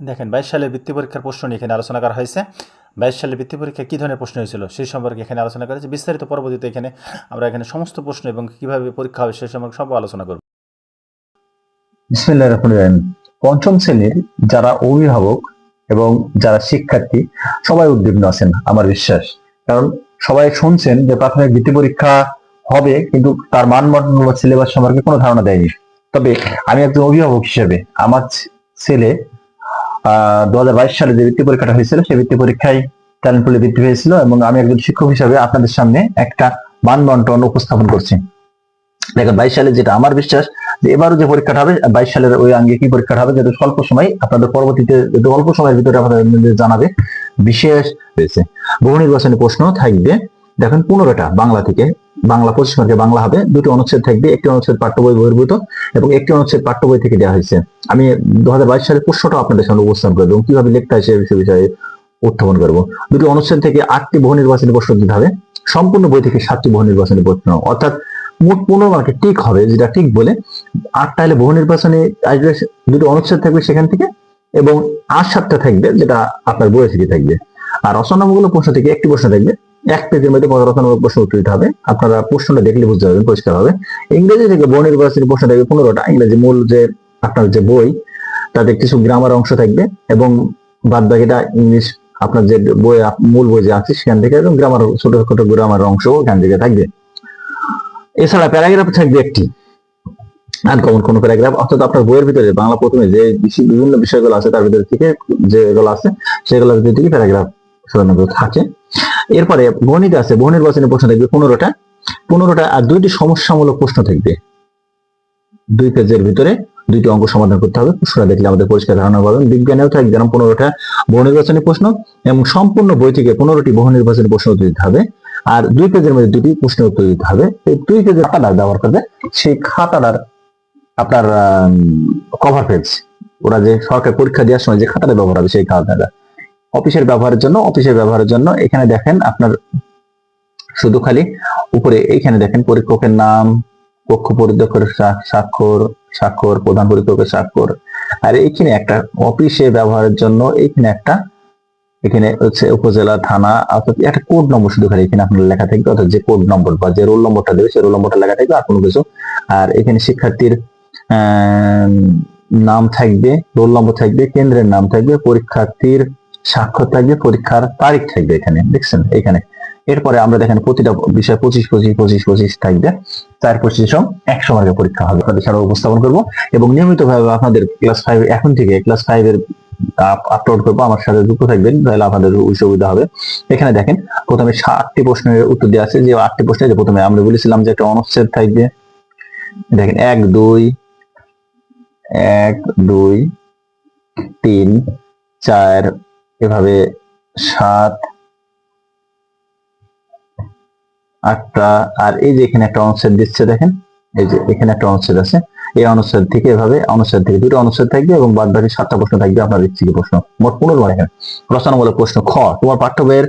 দেখেন, বাইশ সালের বৃত্তি পরীক্ষার প্রশ্ন নিয়ে এখানে আলোচনা করা হয়েছে। বাইশ সালের বৃত্তি পরীক্ষা কী ধরনের প্রশ্ন হয়েছিল সেই সম্পর্কে এখানে আলোচনা করা হয়েছে। বিস্তারিত পরবর্তীতে এখানে আমরা এখানে সমস্ত প্রশ্ন এবং কীভাবে পরীক্ষা হবে সেই সম্পর্কে সব আলোচনা করব। পঞ্চম শ্রেণির যারা অভিভাবক এবং যারা শিক্ষার্থী, সবাই উদ্বিগ্ন আছেন, আমার বিশ্বাস। কারণ সবাই শুনছেন যে প্রাথমিক বৃত্তি পরীক্ষা হবে, কিন্তু তার মানদণ্ড বা সিলেবাস সম্পর্কে কোনো ধারণা দেয়নি। তবে আমি একজন অভিভাবক হিসেবে, আমার ছেলে দু সালে যে বৃত্তি পরীক্ষাটা হয়েছিল, সেই বৃত্তি পরীক্ষায় ট্যালেন্টপুলে বৃত্তি হয়েছিল এবং আমি একজন শিক্ষক হিসেবে আপনাদের সামনে একটা মানবন্টন উপস্থাপন করছি। দেখেন, বাইশ সালে যেটা আমার বিশ্বাস যে এবারও যে পরীক্ষাটা হবে বাইশ সালের ওই আঙ্গে কি পরীক্ষাটা হবে, যেহেতু স্বল্প সময়, আপনাদের পরবর্তীতে অল্প সময়ের ভিতরে আপনাদের জানাবে, বিশেষ রয়েছে। বহু নির্বাচনী প্রশ্ন থাকবে। দেখেন, পনেরোটা বাংলা থেকে বাংলা পঁচিশ মার্কে বাংলা হবে। দুটি অনুচ্ছেদ থাকবে। একটি অনুচ্ছেদ পাঠ্য বই বহির্ভূত এবং একটি অনুচ্ছেদ পাঠ্য বই থেকে দেওয়া হয়েছে। আমি দু হাজার বাইশ সালের প্রশ্নটাও আপনাদের সামনে উপস্থাপন করব এবং কীভাবে লিখতে হয় সে বিষয়ে উত্থাপন করব। দুটি অনুচ্ছেদ থেকে আটটি বহু নির্বাচনী প্রশ্ন দিতে হবে সম্পূর্ণ বই থেকে সাতটি বহু নির্বাচনী প্রশ্ন। অর্থাৎ মোট পনেরো মার্কে টিক হবে, যেটা ঠিক বলে। আটটা হলে বহু নির্বাচনে আসবে। দুটো অনুচ্ছেদ থাকবে সেখান থেকে এবং আর সাতটা থাকবে, যেটা আপনার বইয়ে থেকে থাকবে। আর রচনামূলক প্রশ্ন থেকে একটি প্রশ্ন থাকবে। এক পেজের মধ্যে কত প্রশ্ন উত্তর দিতে হবে। আপনারা প্রশ্নটা দেখলে বুঝতে পারবেন পরিষ্কার হবে ইংরেজি থেকে বহু প্রশ্ন থাকবে পনেরোটা। ইংরেজি মূল যে, আপনার যে বই তাতে কিছু গ্রামার অংশ থাকবে এবং বাদ বাকিটা ইংলিশ, আপনার যে বই, মূল বই যে আছে, সেখান থেকে এবং গ্রামার ছোট ছোট গ্রামার অংশ ওখান থেকে থাকবে। এছাড়া প্যারাগ্রাফ থাকবে একটি। আনকমন কোন প্যারাগ্রাফ অর্থাৎ আপনার বইয়ের ভিতরে বাংলা প্রথমে যে বিভিন্ন বিষয়গুলো আছে, তার ভিতরে থেকে যেগুলো আছে, সেগুলোর ভিতরে থেকে প্যারাগ্রাফ সাধারণত থাকে। এরপরে গণিত আছে বহু নির্বাচনী প্রশ্ন থাকবে পনেরোটা। পনেরোটা আর দুইটি সমস্যামূলক প্রশ্ন থাকবে। দুই পেজের ভিতরে দুইটি অঙ্ক সমাধান করতে হবে। প্রশ্নটা দেখলে আমাদের পরিষ্কার ধারণা পাবেন। বিজ্ঞানেও থাকবে যেমন পনেরোটা বহু নির্বাচনী প্রশ্ন এবং সম্পূর্ণ বই থেকে পনেরোটি বহু নির্বাচনী প্রশ্ন উত্তর দিতে হবে আর দুই পেজের মধ্যে দুটি প্রশ্নের উত্তর দিতে হবে। এই দুই পেজের খাতাটা ব্যবহার করবে। সেই খাতাটার আপনার কভার পেজ ওরা যে সরকার পরীক্ষা দেওয়ার সময় যে খাতাটা ব্যবহার হবে সেই খাতাটা। অফিসের ব্যবহারের জন্য, অফিসের ব্যবহারের জন্য এখানে দেখেন আপনার শুধু খালি উপরে এইখানে দেখেন পরীক্ষকের নাম, কক্ষ পরিদর্শকের স্বাক্ষর স্বাক্ষর, প্রধান পরীক্ষকের স্বাক্ষর। আর এইখানে একটা অফিসে ব্যবহারের জন্য এইখানে একটা, এখানে হচ্ছে উপজেলা, থানা অর্থাৎ একটা কোড নম্বর শুধু খালি এখানে আপনার লেখা থাকবে, অর্থাৎ যে কোড নম্বর বা যে রোল নম্বরটা দেবে সেই রোল নম্বরটা লেখা থাকবে, আর কোনো কিছু। আর এখানে শিক্ষার্থীর নাম থাকবে রোল নম্বর থাকবে, কেন্দ্রের নাম থাকবে, পরীক্ষার্থীর স্বাক্ষর থাকবে পরীক্ষার তারিখ থাকবে এখানে, দেখছেন? এখানে। এরপরে আমরা দেখেন প্রতিটা বিষয় পঁচিশ পঁচিশ পঁচিশ পঁচিশ থাকবে। চার পঁচিশ একশো মার্কের পরীক্ষা হবে। আপনাদের সারা উপস্থাপন করব এবং নিয়মিত ভাবে আপনাদের ক্লাস ফাইভ এখন থেকে ক্লাস ফাইভ এর আপলোড করব। আমার সাথে যুক্ত থাকবেন, তাহলে আপনাদের সুবিধা হবে। এখানে দেখেন, প্রথমে আটটি প্রশ্নের উত্তর দেওয়া আছে। যে আটটি প্রশ্নে যে প্রথমে আমরা বলেছিলাম যে একটা অনুচ্ছেদ থাকবে। দেখেন, এক, দুই এক, দুই, তিন, চার এভাবে সাত, আটটা, আর এই যে এখানে একটা অনুচ্ছেদ দিচ্ছে দেখেন, এই যে এখানে একটা অনুচ্ছেদ আছে, এই অনুচ্ছেদ থেকে এভাবে অনুচ্ছেদ থেকে দুটো অনুচ্ছেদ থাকবে এবং বাদ বাকি সাতটা প্রশ্ন থাকবে আপনার ইচ্ছিক প্রশ্ন। মোট পনেরো এখানে। রচনামূলক প্রশ্ন খ, তোমার পাঠ্য বইয়ের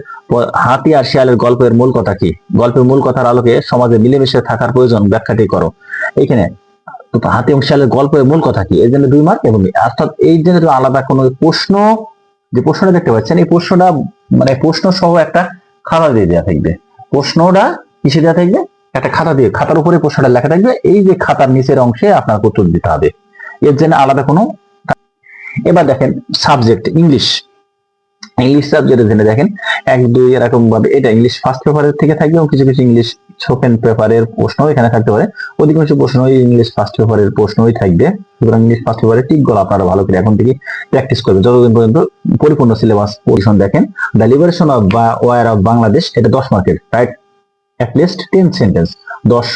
হাতি আর শিয়ালের গল্পের মূল কথা কি? গল্পের মূল কথার আলোকে সমাজে মিলেমিশে থাকার প্রয়োজন, ব্যাখ্যাটি করো। এইখানে তো হাতি এবং শিয়ালের গল্পের মূল কথা কি? এই জন্য দুই মার্ক এবং অর্থাৎ এই জন্য আলাদা কোনো প্রশ্ন যে প্রশ্নটা দেখতে পাচ্ছেন, এই প্রশ্নটা মানে প্রশ্ন সহ একটা খাতা দিয়ে দেওয়া থাকবে। প্রশ্নটা কিসে দেওয়া থাকবে? একটা খাতা দিয়ে, খাতার উপরে প্রশ্নটা লেখা থাকবে, এই যে খাতার নিচের অংশে আপনার উত্তর দিতে হবে। এর জন্য আলাদা কোনো এবার দেখেন সাবজেক্ট ইংলিশ ইংলিশ সাবজেক্টের জন্য দেখেন, এক, দুই এরকম ভাবে এটা ইংলিশ ফার্স্ট পেপারের থেকে থাকবে এবং কিছু কিছু ইংলিশ সেকেন্ড পেপারের প্রশ্ন এখানে থাকতে পারে। অধিকাংশ প্রশ্ন ইংলিশ ফার্স্ট পেপারের প্রশ্নই থাকবে। সুতরাং ইংলিশ ফার্স্ট পেপারের টিকগুলো আপনারা ভালো করে এখন থেকে প্র্যাকটিস করবেন। যতদিন পর্যন্ত পরিপূর্ণ সিলেবাস পরিশন দেখেন দ্য লিবারেশন অফ বা ওয়ার অফ বাংলাদেশ এটা দশ মার্কের রাইট অ্যাটলিস্ট টেন সেন্টেন্স দশ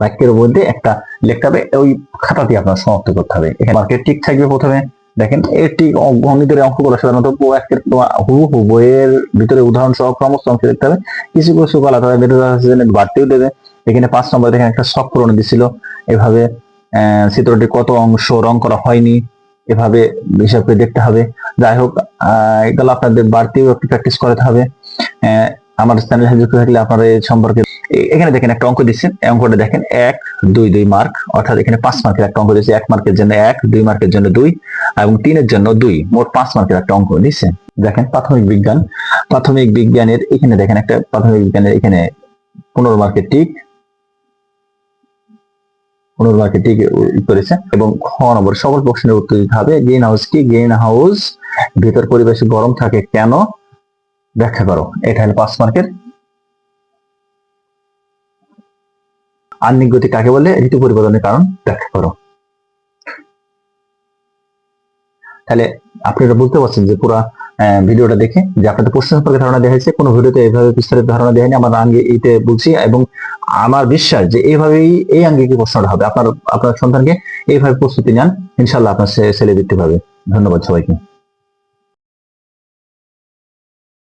বাক্যের মধ্যে একটা লিখতে হবে, ওই খাতাটি আপনার সমাপ্ত করতে হবে। এখানে মার্কেট টিক থাকবে প্রথমে। দেখেন এটি টিক গণিতের অঙ্কগুলো সাধারণত প্রোয়াক্টের হুবহু বইয়ের ভিতরে উদাহরণ সহ ক্রমশ অংশ দেখতে হবে। কিছু কিছু কলা তারা মেরুদাসের বাড়তেও দেবে। এখানে পাঁচ নম্বর দেখেন একটা শখ পূরণ দিছিল। এভাবে চিত্রটি কত অংশ রং করা হয়নি, এভাবে হিসাব করে দেখতে হবে। যাই হোক এগুলো আপনাদের বাড়তিও একটু প্র্যাকটিস করাতে হবে। আমার চ্যানেল যুক্ত থাকলে আপনার এই সম্পর্কে এখানে দেখেন একটা অঙ্ক দিচ্ছে এই অঙ্কটা দেখেন, এক, দুই দুই মার্ক অর্থাৎ এখানে পাঁচ মার্কের একটা অঙ্ক দিচ্ছে এক মার্কের জন্য এক, দুই মার্কের জন্য দুই, এবং তিনের জন্য দুই। মোট পাঁচ মার্কের একটা অঙ্ক দিচ্ছে দেখেন, প্রাথমিক বিজ্ঞান। প্রাথমিক বিজ্ঞানের এখানে দেখেন একটা, প্রাথমিক বিজ্ঞানের এখানে পনেরো মার্কের টিক পনেরো মার্কের টিক করেছে। এবং খ নম্বর সকল প্রশ্নের উত্তর দিতে হবে। গ্রিন হাউস কি? গ্রিন হাউস ভেতর পরিবেশে গরম থাকে কেন? ব্যাখ্যা করো। এটা হলো পাঁচ মার্কের আহ্নিক গতি কাকে বলে? ঋতু পরিবর্তনের কারণ ব্যাখ্যা করো। তাহলে আপনারা বুঝতে পারছেন যে পুরো ভিডিওটা দেখে যে আপনাদের প্রশ্ন সম্পর্কে ধারণা দেওয়া হয়েছে, কোনো ভিডিওতে এইভাবে বিস্তারিত ধারণা দেয়নি আমার আঙ্গে এইতে বলছি এবং আমার বিশ্বাস যে এইভাবেই এই আঙ্গিকে প্রশ্নটা হবে, আপনার আপনার সন্তানকে এইভাবে প্রস্তুতি নেন, ইনশাল্লাহ আপনার ছেলে বৃত্তি পাবে। ধন্যবাদ সবাইকে।